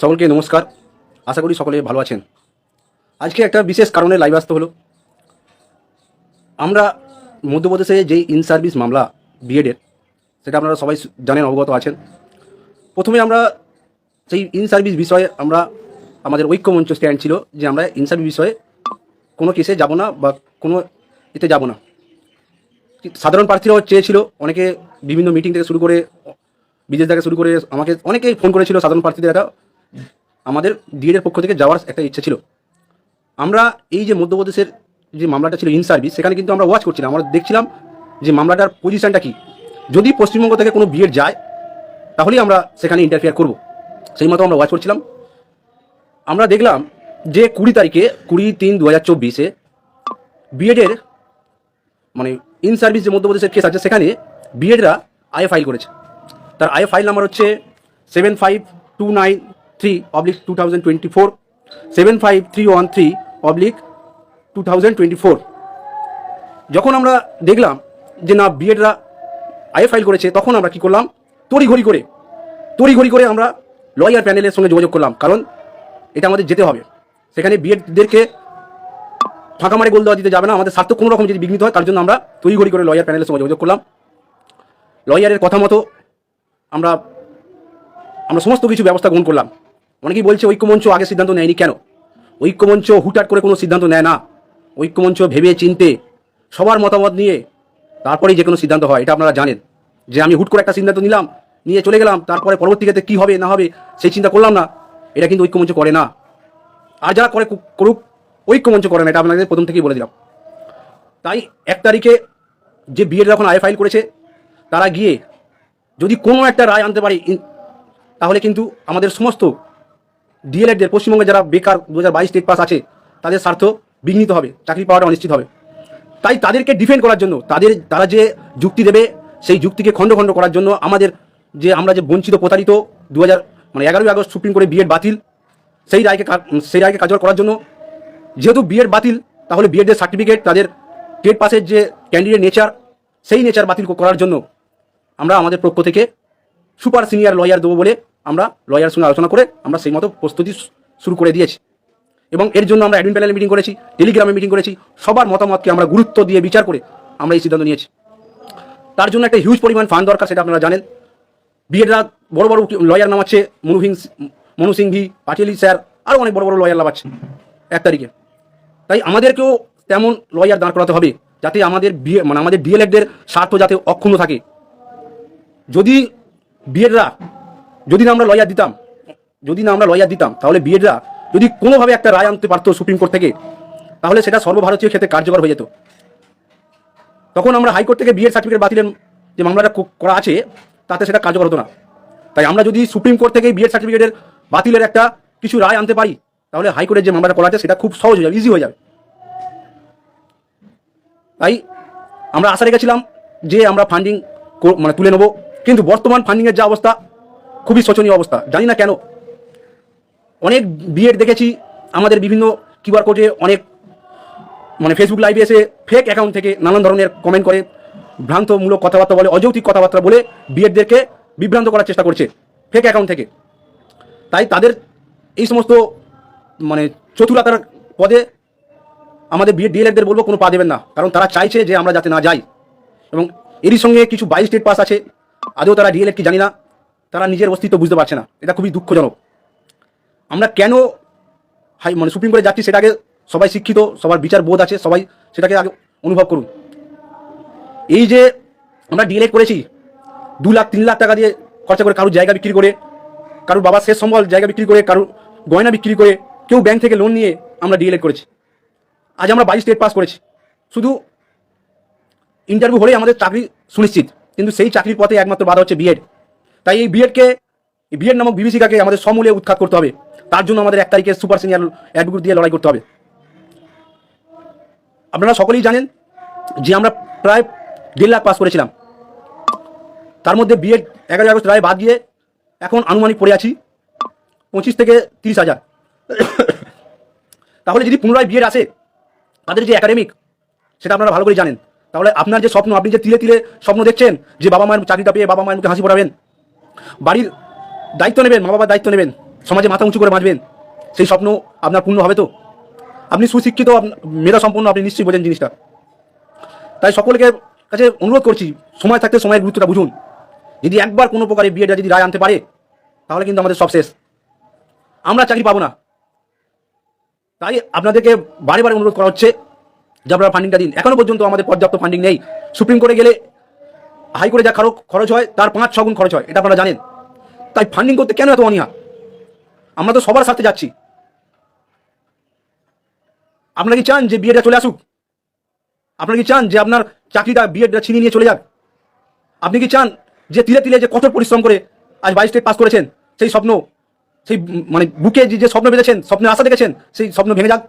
সকলকে নমস্কার। আশা করি সকলে ভালো আছেন। আজকে একটা বিশেষ কারণে লাইভ আসতে হলো। আমরা মধ্যপ্রদেশে যেই ইন সার্ভিস মামলা বিএডের সেটা আপনারা সবাই জানেন, অবগত আছেন। প্রথমে আমরা সেই ইন সার্ভিস বিষয়ে আমরা, আমাদের ঐক্যমঞ্চ স্ট্যান্ড ছিল যে আমরা ইন সার্ভিস বিষয়ে কোনো কেসে যাব না বা কোনো এতে যাব না। সাধারণ প্রার্থীরাও চেয়েছিল, অনেকে বিভিন্ন মিটিং থেকে শুরু করে, বিদেশ থেকে শুরু করে, আমাকে অনেকেই ফোন করেছিল সাধারণ প্রার্থীদের একটা। আমাদের ডিএডের পক্ষ থেকে যাওয়ার একটা ইচ্ছে ছিল। আমরা এই যে মধ্যপ্রদেশের যে মামলাটা ছিল ইন সার্ভিস সেখানে কিন্তু আমরা ওয়াচ করছিলাম। আমরা দেখছিলাম যে মামলাটার পজিশনটা কি। যদি পশ্চিমবঙ্গ থেকে কোনো বিএড যায়, তাহলেই আমরা সেখানে ইন্টারফেয়ার করব। সেই মতো আমরা ওয়াচ করছিলাম। আমরা দেখলাম যে কুড়ি তারিখে, কুড়ি তিন দু হাজার চব্বিশে বিএডের মানে ইন সার্ভিস যে মধ্যপ্রদেশের কেস আছে, সেখানে বিএডরা আয়ে ফাইল করেছে। তার আয়ে ফাইল নাম্বার হচ্ছে seven five two nine three oblique two thousand twenty four seven five three one three oblique two thousand twenty four যখন আমরা দেখলাম যে না বিএডরা আয়ে ফাইল করেছে, তখন আমরা কি করলাম? তড়িঘড়ি করে তড়িঘড়ি করে আমরা লয়ার প্যানেলের সঙ্গে যোগাযোগ করলাম, কারণ এটা আমাদের যেতে হবে। সেখানে বিএডদেরকে ফাঁকা মারে গোল দেওয়া দিতে যাবে না, আমাদের স্বার্থ কোনো রকম যদি বিঘ্নিত হয়, তার জন্য আমরা তড়িঘড়ি করে লয়ার প্যানেলের সঙ্গে যোগাযোগ করলাম। লয়ারের কথা মতো আমরা আমরা সমস্ত কিছু ব্যবস্থা গ্রহণ করলাম। অনেকেই বলছে ঐক্যমঞ্চ আগে সিদ্ধান্ত নেয়নি কেন? ঐক্যমঞ্চ হুটহাট করে কোনো সিদ্ধান্ত নেয় না। ঐক্যমঞ্চ ভেবে চিনতে সবার মতামত নিয়ে তারপরেই যে কোনো সিদ্ধান্ত হয়, এটা আপনারা জানেন। যে আমি হুট করে একটা সিদ্ধান্ত নিলাম, নিয়ে চলে গেলাম, তারপরে পরবর্তীতে কী হবে, না হবে, সেই চিন্তা করলাম না, এটা কিন্তু ঐক্যমঞ্চ করে না। আর যারা করে করুক, ঐক্যমঞ্চ করে না, এটা আপনাদের প্রথম থেকেই বলে দিলাম। তাই এক তারিখে যে বিএড যখন আয় ফাইল করেছে, তারা গিয়ে যদি কোনো একটা রায় আনতে পারে তাহলে কিন্তু আমাদের সমস্ত ডিএলএডদের পশ্চিমবঙ্গে যারা বেকার দু হাজার বাইশ স্টেট পাস আছে, তাদের স্বার্থ বিঘ্নিত হবে, চাকরি পাওয়াটা অনিশ্চিত হবে। তাই তাদেরকে ডিফেন্ড করার জন্য, তাদের, তারা যে যুক্তি দেবে, সেই যুক্তিকে খণ্ড খণ্ড করার জন্য আমাদের যে, আমরা যে বঞ্চিত প্রতারিত দু হাজার মানে এগারোই আগস্ট সুপ্রিম কোর্টে বিএড বাতিল, সেই রায়কে সেই রায়কে কার্যকর করার জন্য, যেহেতু বিএড বাতিল, তাহলে বিএডের সার্টিফিকেট তাদের টেট পাসের যে ক্যান্ডিডেট নেচার সেই নেচার বাতিল করার জন্য আমরা আমাদের পক্ষ থেকে সুপার সিনিয়র লয়ার দেবো বলে আমরা লয়ার সঙ্গে আলোচনা করে আমরা সেই মতো প্রস্তুতি শুরু করে দিয়েছি। এবং এর জন্য আমরা অ্যাডমিন প্যানেল মিটিং করেছি, টেলিগ্রামে মিটিং করেছি, সবার মতামতকে আমরা গুরুত্ব দিয়ে বিচার করে আমরা এই সিদ্ধান্ত নিয়েছি। তার জন্য একটা হিউজ পরিমাণ ফান্ড দরকার, সেটা আপনারা জানেন। বিএডরা বড় বড় লয়ার নামাচ্ছে, মনু সিং মনু সিংভি পাটিয়ালি স্যার আরও অনেক বড় বড় লয়ার নামাচ্ছে এক তারিখে। তাই আমাদেরকেও তেমন লয়ার দাঁড় করাতে হবে, যাতে আমাদের বিএ মানে আমাদের ডিএলএডদের স্বার্থ যাতে অক্ষুণ্ণ থাকে। যদি বিএডরা যদি না আমরা লয়ার দিতাম, যদি না আমরা লয়ার দিতাম, তাহলে বিএডরা যদি কোনোভাবে একটা রায় আনতে পারতো সুপ্রিম কোর্ট থেকে, তাহলে সেটা সর্বভারতীয় ক্ষেত্রে কার্যকর হয়ে যেত। তখন আমরা হাইকোর্ট থেকে বিএড সার্টিফিকেট বাতিলের যে মামলাটা করা আছে, তাতে সেটা কার্যকর হতো না। তাই আমরা যদি সুপ্রিম কোর্ট থেকে বিএড সার্টিফিকেটের বাতিলের একটা কিছু রায় আনতে পারি, তাহলে হাইকোর্টের যে মামলাটা করা আছে, সেটা খুব সহজ হয়ে যাবে ইজি হয়ে যাবে। তাই আমরা আশা রেখেছিলাম যে আমরা ফান্ডিং মানে তুলে নেব, কিন্তু বর্তমান ফান্ডিংয়ের যা অবস্থা খুবই শোচনীয় অবস্থা। জানি না কেন। অনেক বিএড দেখেছি, আমাদের বিভিন্ন কিউআর কোডে অনেক মানে ফেসবুক লাইভে এসে ফেক অ্যাকাউন্ট থেকে নানান ধরনের কমেন্ট করে, ভ্রান্তমূলক কথাবার্তা বলে, অযৌক্তিক কথাবার্তা বলে বিএডদেরকে বিভ্রান্ত করার চেষ্টা করছে ফেক অ্যাকাউন্ট থেকে। তাই তাদের এই সমস্ত মানে চতুরাতার পদে আমাদের বিএড ডিএলএডদের বলব, কোনো পা দেবেন না। কারণ তারা চাইছে যে আমরা যাতে না যাই। এবং এরই সঙ্গে কিছু বাইশ স্টেট পাস আছে। আদৌ তারা ডিএলএড কি জানি না। তারা নিজের অস্তিত্ব বুঝতে পারছে না। এটা খুবই দুঃখজনক। আমরা কেন হাই মানে সুপ্রিম কোর্টে যাচ্ছি সেটাকে সবাই শিক্ষিত, সবার বিচার বোধ আছে, সবাই সেটাকে আগে অনুভব করুন। এই যে আমরা ডিএলএড করেছি, দু লাখ, তিন লাখ টাকা দিয়ে খরচা করে কারোর জায়গা বিক্রি করে, কারোর বাবার শেষ সম্বল জায়গা বিক্রি করে, কারোর গয়না বিক্রি করে, কেউ ব্যাংক থেকে লোন নিয়ে আমরা ডিএলএড করেছি। আজ আমরা বাইশ স্টেট পাস করেছি। শুধু ইন্টারভিউ হলেই আমাদের চাকরি সুনিশ্চিত, কিন্তু সেই চাকরির পথে একমাত্র বাধা হচ্ছে বিএড। তাই এই বিএডকে এই বিএড নামক বিভীষিকাকে আমাদের সমূলে উৎখাত করতে হবে। তার জন্য আমাদের এক তারিখে সুপার সিনিয়র অ্যাডভোকেট দিয়ে লড়াই করতে হবে। আপনারা সকলেই জানেন যে আমরা প্রায় দেড় লাখ পাস করেছিলাম। তার মধ্যে বিএড এগারোই আগস্ট রায় বাদ দিয়ে এখন আনুমানিক পড়ে আছি, পঁচিশ থেকে তিরিশ হাজার। তাহলে যদি পুনরায় বিএড আসে, তাদের যে একাডেমিক সেটা আপনারা ভালো করে জানেন। তাহলে আপনার যে স্বপ্ন, আপনি যে তিলে তিলে স্বপ্ন দেখছেন যে বাবা মায়ের চাকরিটা পেয়ে বাবা মায়ের মুখে হাসি পড়াবেন বাড়ির দায়িত্ব নেবেন, মা বাবার দায়িত্ব নেবেন, সমাজে মাথা উঁচু করে বাঁচবেন, সেই স্বপ্ন আপনার পূর্ণ হবে তো? আপনি সুশিক্ষিত মেধা সম্পন্ন, আপনি নিশ্চয়ই বোঝেন জিনিসটা। তাই সকলকে কাছে অনুরোধ করছি, সময় থাকতে সময়ের গুরুত্বটা বুঝুন। যদি একবার কোনো প্রকারে বিয়েটা যদি রায় আনতে পারে, তাহলে কিন্তু আমাদের সব শেষ। আমরা চাকরি পাবো না। তাই আপনাদেরকে বারে বারে অনুরোধ করা হচ্ছে, যে আপনারা ফান্ডিংটা দিন। এখনও পর্যন্ত আমাদের পর্যাপ্ত ফান্ডিং নেই। সুপ্রিম কোর্টে গেলে হাইকোর্টে যা খরচ খরচ হয়, তার পাঁচ ছগুণ খরচ হয়, এটা আপনারা জানেন। তাই ফান্ডিং করতে কেন এত অনীহা? আমরা তো সবার সাথে যাচ্ছি। আপনারা কি চান যে বিয়েটা চলে আসুক? আপনারা কি চান যে আপনার চাকরিটা, বিয়েটা ছিনিয়ে নিয়ে চলে যাক? আপনি কি চান যে তিলে তিলে যে কঠোর পরিশ্রম করে আজ বাইশ স্টেট পাস করেছেন, সেই স্বপ্ন, সেই মানে বুকে যে যে স্বপ্ন বেঁধেছেন, স্বপ্নের আশা দেখেছেন, সেই স্বপ্ন ভেঙে যাক।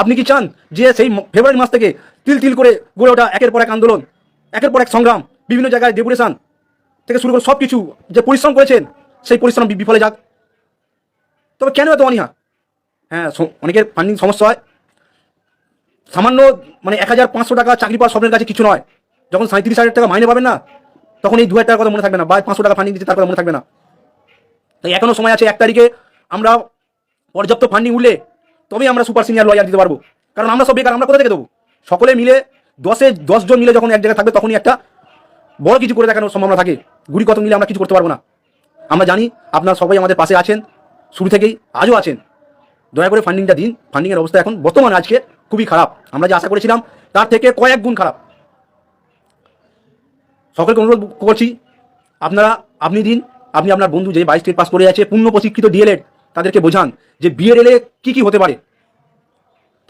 আপনি কি চান যে সেই ফেব্রুয়ারি মাস থেকে তিল তিল করে গড়ে ওঠা একের পর এক আন্দোলন, একের পর এক সংগ্রাম বিভিন্ন জায়গায় ডেপুটেশন থেকে শুরু করে সব কিছু যে পরিশ্রম করেছেন, সেই পরিশ্রম বিফলে যাক। তবে কেন এত অনীহা? হ্যাঁ অনেকের ফান্ডিং সমস্যা হয়। সামান্য মানে এক হাজার পাঁচশো টাকা চাকরি পাওয়ার স্বপ্নের কাছে কিছু নয়। যখন সাঁত্রিশ হাজার টাকা মাইনে পাবেন না, তখন এই দু হাজার টাকার মনে থাকবে না, বা পাঁচশো টাকা ফান্ডিং দিচ্ছে তার মনে থাকবে না। তাই এখনও সময় আছে এক তারিখে আমরা পর্যাপ্ত ফান্ডিং উঠলে তবেই আমরা সুপার সিনিয়র লয়ার দিতে পারব। কারণ আমরা সব বেকার, আমরা কোথা থেকে দেবো? সকলে মিলে দশে দশজন মিলে যখন এক জায়গায় থাকবে, তখনই একটা বড় কিছু করে দেখানোর সম্ভাবনা থাকে। গুড়ি কত মিলে আমরা কিছু করতে পারব না। আমরা জানি আপনারা সবাই আমাদের পাশে আছেন, শুরু থেকেই আজও আছেন। দয়া করে ফান্ডিংটা দিন। ফান্ডিংয়ের অবস্থা এখন বর্তমানে আজকে খুবই খারাপ। আমরা যে আশা করেছিলাম তার থেকে কয়েক গুণ খারাপ। সকলকে অনুরোধ করছি, আপনারা, আপনি দিন, আপনি আপনার বন্ধু যে বাইশ স্টেট পাস করে আছে পূর্ণ প্রশিক্ষিত ডিএলএড তাদেরকে বোঝান যে বিএড এলে কী কী হতে পারে।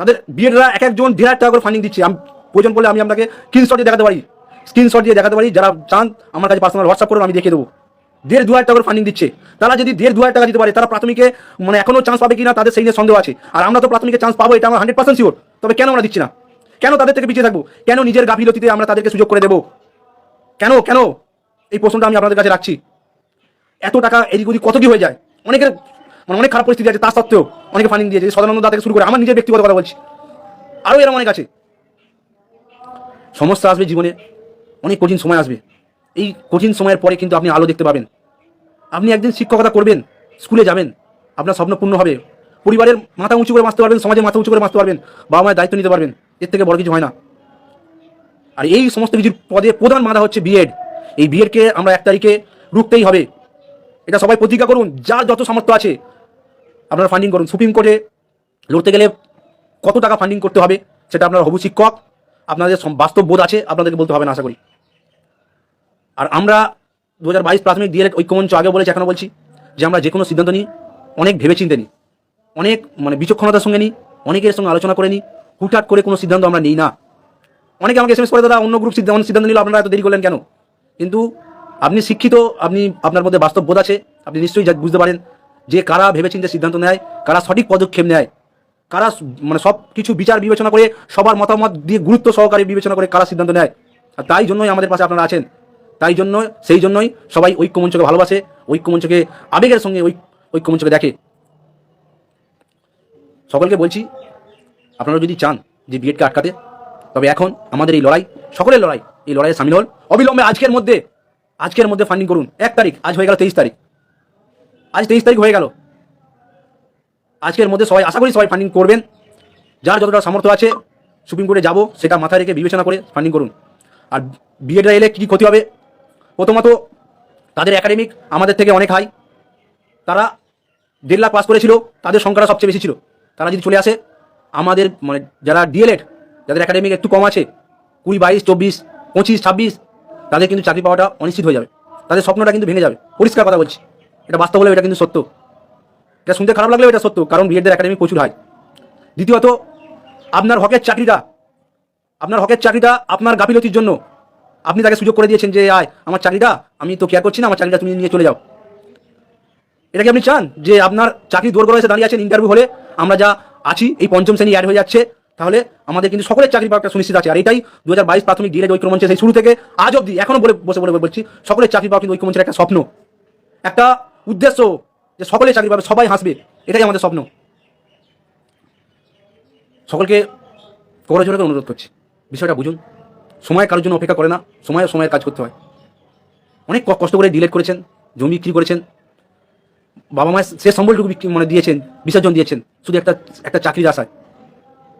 তাদের বিএডরা এক একজন দেড় হাজার টাকা করে ফান্ডিং দিচ্ছে। আমি প্রয়োজন পড়লে আমি আপনাকে স্ক্রিনশট দেখাতে পারি। স্ক্রিনশট দিয়ে দেখাতে পারি, যারা চান আমার কাছে পার্সোনাল হোয়াটসঅ্যাপ করুন, আমি দেখিয়ে দেবো। দেড় দু হাজার টাকা করে ফান্ডিং দিচ্ছে। তারা যদি দেড় দু হাজার টাকা দিতে পারে, তারা প্রাথমিকে মানে এখনও চান্স পাবে কিনা, তাদের সেই নিয়ে সন্দেহ আছে। আর আমরা তো প্রাথমিকে চান্স পাবো, এটা আমার হান্ড্রেড পার্সেন্ট শিওর তবে কেন আমরা দিচ্ছি না? কেন তাদের থেকে পিছিয়ে থাকব? কেন নিজের গাফিলতিতে আমরা তাদেরকে সুযোগ করে দেবো? কেন কেন? এই প্রশ্নটা আমি আপনাদের কাছে রাখছি। এত টাকা এদিক ওদিক কত কি হয়ে যায়? অনেকের মানে অনেক খারাপ পরিস্থিতি আছে তার সত্ত্বেও অনেকে ফান্ডিং দিয়েছে। সদানন্দ দা থেকে শুরু করে, আমার নিজের ব্যক্তিগত কথা বলছি। আরও এরকম অনেক আছে। সমস্যা আসবে জীবনে। অনেক কঠিন সময় আসবে। এই কঠিন সময়ের পরে কিন্তু আপনি আলো দেখতে পাবেন। আপনি একদিন শিক্ষকতা করবেন, স্কুলে যাবেন, আপনার স্বপ্ন পূর্ণ হবে। পরিবারের মাথা উঁচু করে বাঁচতে পারবেন সমাজে মাথা উঁচু করে বাঁচতে পারবেন বাবা মায়ের দায়িত্ব নিতে পারবেন, এর থেকে বড় কিছু হয় না। আর এই সমস্ত কিছুর পদে প্রধান বাধা হচ্ছে বিএড এই বিএডকে আমরা এক তারিখে রুখতেই হবে। এটা সবাই প্রতিজ্ঞা করুন, যার যত সামর্থ্য আছে, আপনারা ফান্ডিং করুন। সুপ্রিম কোর্টে লড়তে গেলে কত টাকা ফান্ডিং করতে হবে, সেটা আপনার হবু শিক্ষক, আপনাদের বাস্তব বোধ আছে, আপনাদেরকে বলতে হবে না, আশা করি। আর আমরা দু হাজার বাইশ প্রাথমিক দিয়ে ঐক্যমঞ্চ আগে বলেছি এখনও বলছি যে আমরা যে কোনো সিদ্ধান্ত নিই, অনেক ভেবেচিন্তে নিই, অনেক মানে বিচক্ষণতার সঙ্গে নিই, অনেকের সঙ্গে আলোচনা করে নিই, হুটহাট করে কোনো সিদ্ধান্ত আমরা নিই না। অনেকে আমাকে এসএমএস করে, দাদা, অন্য গ্রুপ সিদ্ধান্ত সিদ্ধান্ত নিল, আপনারা এত দেরি করলেন কেন? কিন্তু আপনি শিক্ষিত, আপনি আপনার মধ্যে বাস্তব বোধ আছে, আপনি নিশ্চয়ই বুঝতে পারেন যে কারা ভেবেচিন্তে সিদ্ধান্ত নেয়, কারা সঠিক পদক্ষেপ নেয়, কারা মানে সব কিছু বিচার বিবেচনা করে, সবার মতামত দিয়ে গুরুত্ব সহকারে বিবেচনা করে কারা সিদ্ধান্ত নেয়। আর তাই জন্যই আমাদের পাশে আপনারা আছেন। তাই জন্য, সেই জন্যই সবাই ঐক্যমঞ্চকে ভালোবাসে, ঐক্যমঞ্চকে, আবেগের সঙ্গে ঐ ঐক্যমঞ্চকে দেখে। সকলকে বলছি, আপনারা যদি চান যে বিএডকে আটকাতে, তবে এখন আমাদের এই লড়াই, সকলের লড়াই, এই লড়াইয়ে সামিল হল অবিলম্বে আজকের মধ্যে আজকের মধ্যে ফান্ডিং করুন। এক তারিখ, আজ হয়ে গেল তেইশ তারিখ। আজ তেইশ তারিখ হয়ে গেল। আজকের মধ্যে সবাই, আশা করি সবাই ফান্ডিং করবেন। যার যতটা সামর্থ্য আছে সুপ্রিম কোর্টে যাব, সেটা মাথায় রেখে বিবেচনা করে ফান্ডিং করুন। আর বিএডরা এলে কী ক্ষতি হবে? প্রথমত, তাদের একাডেমিক আমাদের থেকে অনেক হাই তারা দেড় লাখ পাস করেছিল, তাদের সংখ্যাটা সবচেয়ে বেশি ছিল। তারা যদি চলে আসে, আমাদের মানে যারা ডিএলএড যাদের একাডেমিক একটু কম আছে, কুড়ি, বাইশ, চব্বিশ, পঁচিশ, ছাব্বিশ, তাদের কিন্তু চাকরি পাওয়াটা অনিশ্চিত হয়ে যাবে। তাদের স্বপ্নটা কিন্তু ভেঙে যাবে। পরিষ্কার কথা বলছি। এটা বাস্তব হলে এটা কিন্তু সত্য। এটা শুনতে খারাপ লাগলেও এটা সত্য, কারণ বিএডদের একাডেমি প্রচুর হয় দ্বিতীয়ত, আপনার হকের চাকরিটা, আপনার হকের চাকরিটা আপনার গাফিলতির জন্য আপনি তাকে সুযোগ করে দিয়েছেন যে, আয়, আমার চাকরিটা, আমি তো কেয়ার করছি না, আমার চাকরিটা তুমি নিয়ে চলে যাও। এটা কি আপনি চান? যে আপনার চাকরি দৌড় করে এসে দাঁড়িয়ে আছেন ইন্টারভিউ হলে, আমরা যা আছি, এই পঞ্চম শ্রেণি অ্যাড হয়ে যাচ্ছে, তাহলে আমাদের কিন্তু সকলের চাকরি পাওয়া একটা সুনিশ্চিত আছে। আর এটাই দু হাজার বাইশ প্রাথমিক ডিএড ঐক্যমঞ্চে সেই শুরু থেকে আজ অব্দি এখনও বলে, বসে বলে বলছি, সকলের চাকরি পাওয়া কিন্তু ঐক্যমঞ্চের একটা স্বপ্ন। একটা উদ্দেশ্য যে সকলে চাকরি পাবে, সবাই হাসবে, এটাই আমাদের স্বপ্ন। সকলকে করজোরে অনুরোধ করছি। বিষয়টা বুঝুন। সময় কারোর জন্য অপেক্ষা করে না, সময় সময়ের কাজ করতে হয়। অনেক কষ্ট করে ডিলেট করেছেন, জমি বিক্রি করেছেন। বাবা মায়ের সে সম্বলটুকু মানে দিয়েছেন, বিসর্জন দিয়েছেন, শুধু একটা একটা চাকরির আশায়।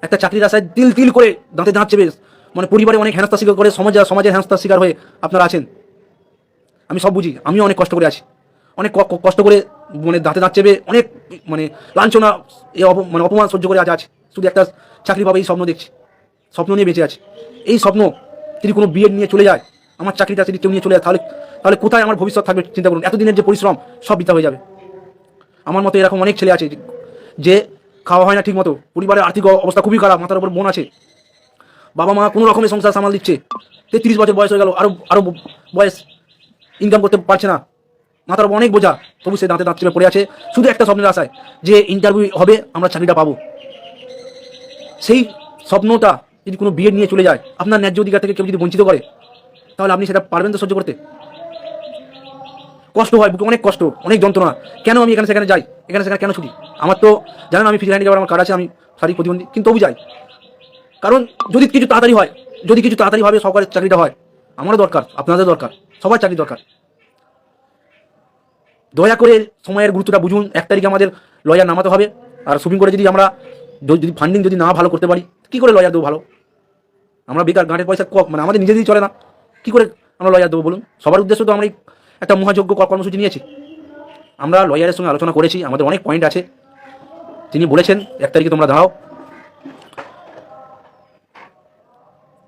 একটা চাকরির আশায় তিল তিল করে দাঁতে দাঁত চেপে মানে পরিবারে অনেক হেনস্থার শিকার করে, সমাজে সমাজের হেনস্থার শিকার হয়ে আপনারা আছেন। আমি সব বুঝি, আমিও অনেক কষ্ট করে আছি। অনেক কষ্ট করে মানে দাঁতে দাঁত চেপে অনেক মানে লাঞ্ছনা, এ মানে অপমান সহ্য করে আজ আছে। শুধু একটা চাকরি পাবে এই স্বপ্ন দেখছি। স্বপ্ন নিয়ে বেঁচে আছে। এই স্বপ্ন যদি কোনো বিএড নিয়ে চলে যায়, আমার চাকরিটা যদি কেউ নিয়ে চলে যায়, তাহলে তাহলে কোথায় আমার ভবিষ্যৎ থাকবে চিন্তা করুন। এতদিনের যে পরিশ্রম, সব বৃথা হয়ে যাবে। আমার মতো এরকম অনেক ছেলে আছে যে- খাওয়া হয় না ঠিক মতো পরিবারের আর্থিক অবস্থা খুবই খারাপ, মাথার উপর বোন আছে, বাবা মা কোনো রকমের সংসার সামাল দিচ্ছে, তেত্রিশ বছর বয়স হয়ে গেল, আরও আরও বয়স ইনকাম করতে পারছে না। মাথার উপর অনেক বোঝা, তবু সে দাঁতে দাঁত চেপে পড়ে আছে, শুধু একটা স্বপ্নের আশায় যে ইন্টারভিউ হবে, আমরা চাকরিটা পাবো। সেই স্বপ্নটা যদি কোনো বিয়ে নিয়ে চলে যায়, আপনার ন্যায্য অধিকার থেকে কেউ যদি বঞ্চিত করে, তাহলে আপনি সেটা পারবেন তো সহ্য করতে? কষ্ট হয়, বুকে অনেক কষ্ট, অনেক যন্ত্রণা। কেন আমি এখানে সেখানে যাই? এখানে সেখানে কেন ছুটি? আমার তো, জানেন আমি ফিরি হ্যান্ডিক্যাপ আমার কার্ড আছে, আমি শারীরিক প্রতিবন্ধী, কিন্তু তবু যাই। কারণ যদি কিছু তাড়াতাড়ি হয়, যদি কিছু তাড়াতাড়ি ভাবে সরকারের চাকরিটা হয়, আমারও দরকার, আপনাদের দরকার, সবার চাকরি দরকার। দয়া করে সময়ের গুরুত্বটা বুঝুন, এক তারিখে আমাদের লয়ার নামাতে হবে। আর সুপ্রিম কোর্টে যদি আমরা, যদি ফান্ডিং যদি না ভালো করতে পারি, কি করে লয়ার দেবো ভালো? আমরা বেকার গাঁটের পয়সা ক- মানে আমাদের নিজেদেরই চলে না। কি করে আমরা লয়ার দেবো বলুন? সবার উদ্দেশ্য তো আমরা একটা মহাযোগ্য কর্মসূচি নিয়েছি। আমরা লয়ারের সঙ্গে আলোচনা করেছি, আমাদের অনেক পয়েন্ট আছে। তিনি বলেছেন, এক তারিখে তোমরা দাঁড়াও।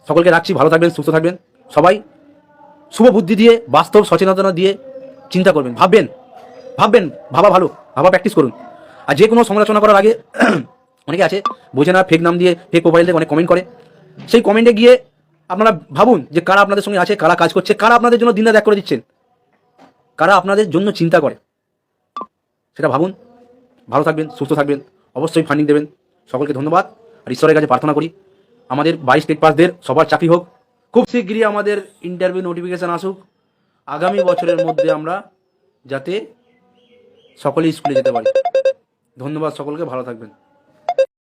সকলকে রাখছি, ভালো থাকবেন, সুস্থ থাকবেন। সবাই শুভ বুদ্ধি দিয়ে, বাস্তব সচেতনতা দিয়ে চিন্তা করবেন, ভাববেন ভাববেন, ভাবা ভালো, ভাবা প্র্যাকটিস করুন। আর যে কোনো সমালোচনা করার আগে অনেকে আছে, বোঝে না ফেক নাম দিয়ে ফেক মোবাইল দিয়ে অনেক কমেন্ট করে। সেই কমেন্টে গিয়ে আপনারা ভাবুন যে কারা আপনাদের সঙ্গে আছে, কারা কাজ করছে, কারা আপনাদের জন্য দিনরাত এক করে দিচ্ছেন? কারা আপনাদের জন্য চিন্তা করে? সেটা ভাবুন। ভালো থাকবেন, সুস্থ থাকবেন, অবশ্যই ফান্ডিং দেবেন। সকলকে ধন্যবাদ। আর ঈশ্বরের কাছে প্রার্থনা করি, আমাদের বাইশ স্টেট পাসদের সবার চাকরি হোক। খুব শীঘ্রই আমাদের ইন্টারভিউ নোটিফিকেশান আসুক। আগামী বছরের মধ্যে আমরা যাতে সকলেই স্কুলে যেতে পারি। ধন্যবাদ সকলকে, ভালো থাকবেন।